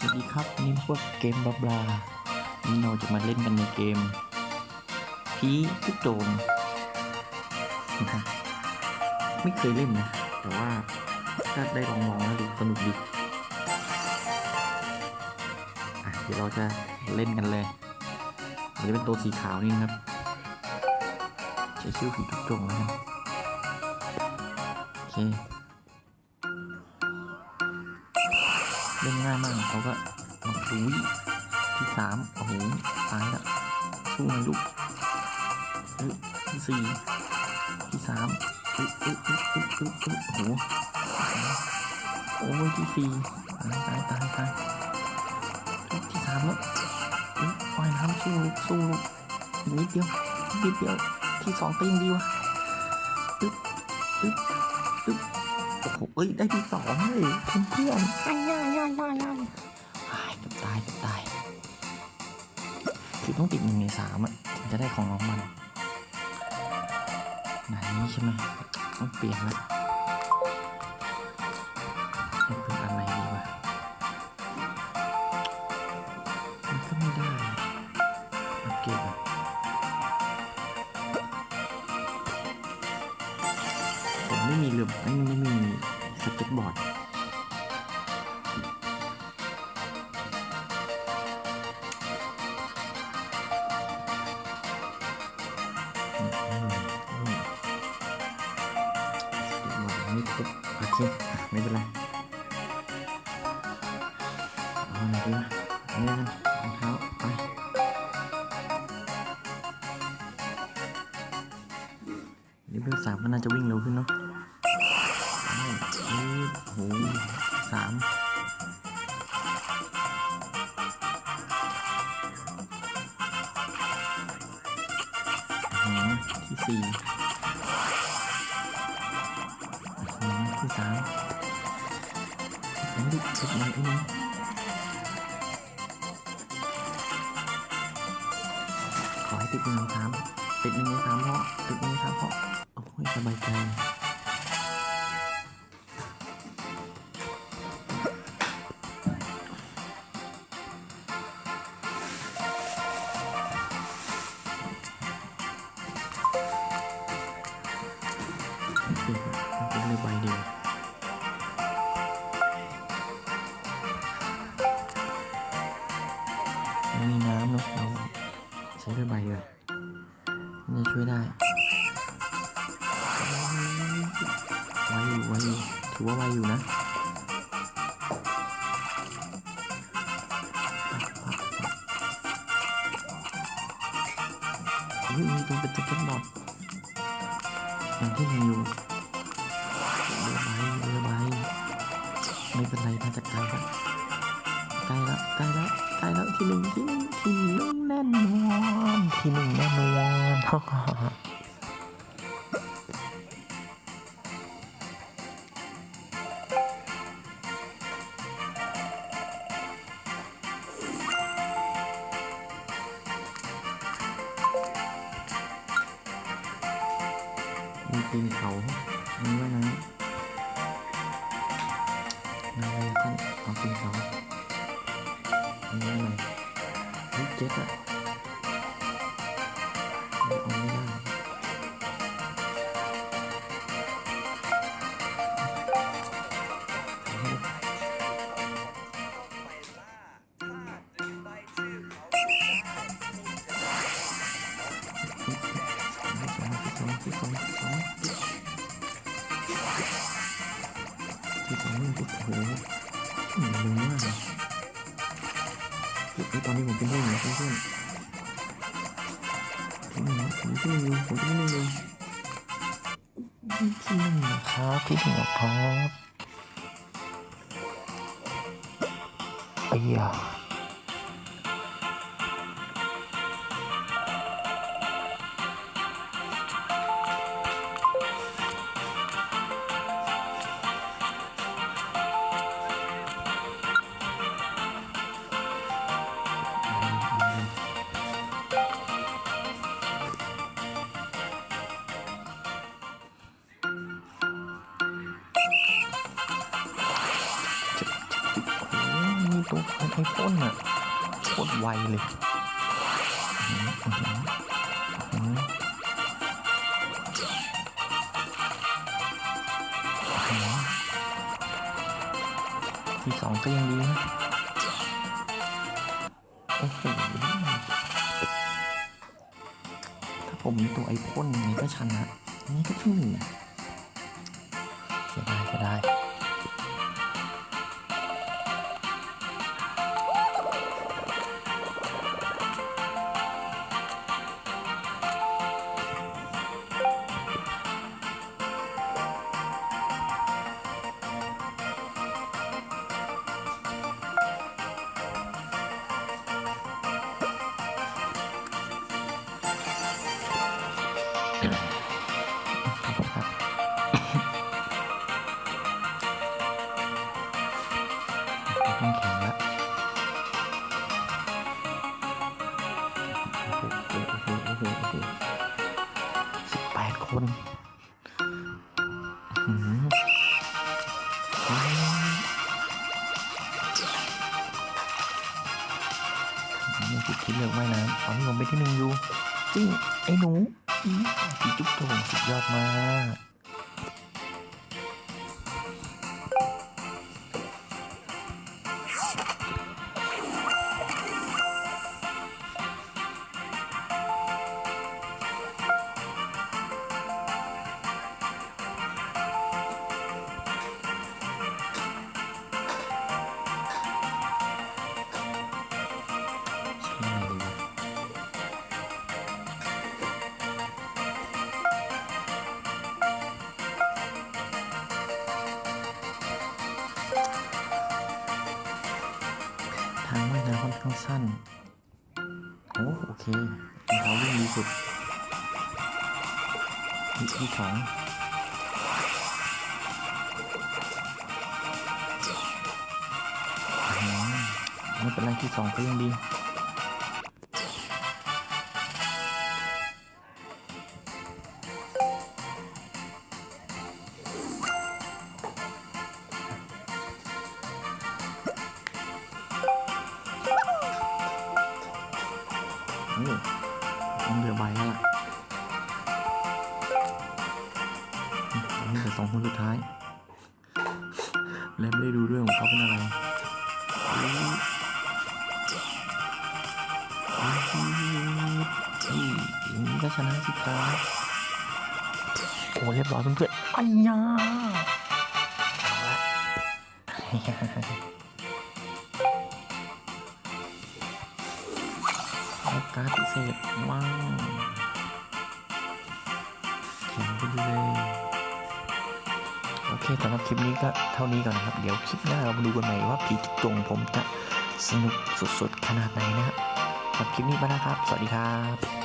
สวัสดีครับนี่พวกเกมบลาบลานี่เราจะมาเล่นกันในเกมผีทุกโจมนะไม่เคยเล่นนะ แต่ว่าถ้าได้ลองมองแล้วดูสนุกดีเดี๋ยวเราจะเล่นกันเลยมันจะเป็นตัวสีขาวนี่นะครับ ใช้ชื่อผีทุกโจมแล้วนโอเค เล่นง่ายมากเขาก็โอ้โหที่สามโอ้โหตายละสู้หน่อยลูกเฮ้ยที่สี่ที่สามอึอุ๊ยอุ๊ยอุ๊ยอุ๊ยอุ๊ยโอ้โหโอ้ยที่สี่ตายตายตายตายที่สามแล้วเฮ้ยว่ายน้ำสู้ลูกสู้ลูกอีกนิดเดียวนิดเดียวที่สองก็ยังดีวะตึ๊บตึ๊บตึ๊บโอ้ เอ้ยได้ที่สองเลยเพื่อนๆอ้ายอ้ายอ้ายอ้ายอ้ายอ้ายเกับตายเกับตายคือต้องติดหนึ่งในสามอะถึงจะได้ของรางวัลไหนนี้ใช่ไหมต้องเปลี่ยนละ ผมไม่เรือไม่ไม่มีสเก็ตบอร์ดอืมอืมไม่ครบโอเคอะไม่เป็นไรเอาไหนดีวะอันนี้กันรองเท้าไปนี่เบอร์สามก็น่าจะวิ่งเร็วขึ้นเนาะ โหสามที่สี่ที่สามผมดิติดไหนอีกนึงขอให้ติดหนึ่งสามติดหนึ่งสามเพราะติดหนึ่งสามเพราะโอ้ยสบายใจ ติดมันเป็นเลยใบเดียวมีน้ำเนอะเราใช้ด้วยใบเดียวนี่ช่วยได้ไวอยู่ไวอยู่ถือว่าไวอยู่นะอุ้ยมีตรงเป็นตะเก็ตบอร์ดอย่างที่มีอยู่ เรือใบเรือใบไม่เป็นไรน่าจะใกลแล้วใกล้แล้วใกล้แล้วใกล้แล้วทีหนึ่งทีหนึ่งทีหนึ่งแน่นอนทีหนึ่งแน่นอนฮ่าฮ่ามีปีนเขามีว่านั้น มาเลยท่านเอาปีนเขาอั โอ้โหอืมเร็วมากเลยตอนนี้ผมเป็นเรื่องนะเพื่อนๆที่หนึ่งนะผมที่หนึ่งอยู่ผมที่หนึ่งอยู่ที่หนึ่งนะครับที่หนึ่งนะครับไอ้ยา ให้ปล้นอะโคตรไวเลยอ๋อที่สองก็ยังดีนะโอ้โหถ้าผมมีตัวไอพ่นยังไงก็ชนะนี่ก็ที่หนึ่ง แข็งละสิบแปดคนอื้อหือโอ้ยยังติดเลือกว่ายน้ำตอนนี้ผมไปที่หนึ่งอยู่จริงไอ้หนูอีพี่จุ๊บโถงสุดยอดมาก ว่ายน้ำค่อนข้างสั้นโอ้โอเคเราวิ่งดีสุดที่ที่สองไม่เป็นไรที่สองก็ยังดี โอ้ต้องเรือใบแล้วล่ะนนี้เหลือสองคนสุดท้าย และไม่ได้ดูด้วยของเขาเป็นอะไรอย่างนี้ก็ชนะสิครับโอ้เรียบร้อยเพื่อนๆอันยาาละเอาการ์ดพิเศษว้าวเขียนไปเลย โอเคสำหรับคลิปนี้ก็เท่านี้ก่อนนะครับ เดี๋ยวคลิปหน้าเรามาดูกันใหม่ว่าผีจุกจงผมจะสนุกสุดๆขนาดไหนนะครับสำหรับคลิปนี้ไปแล้วครับ สวัสดีครับ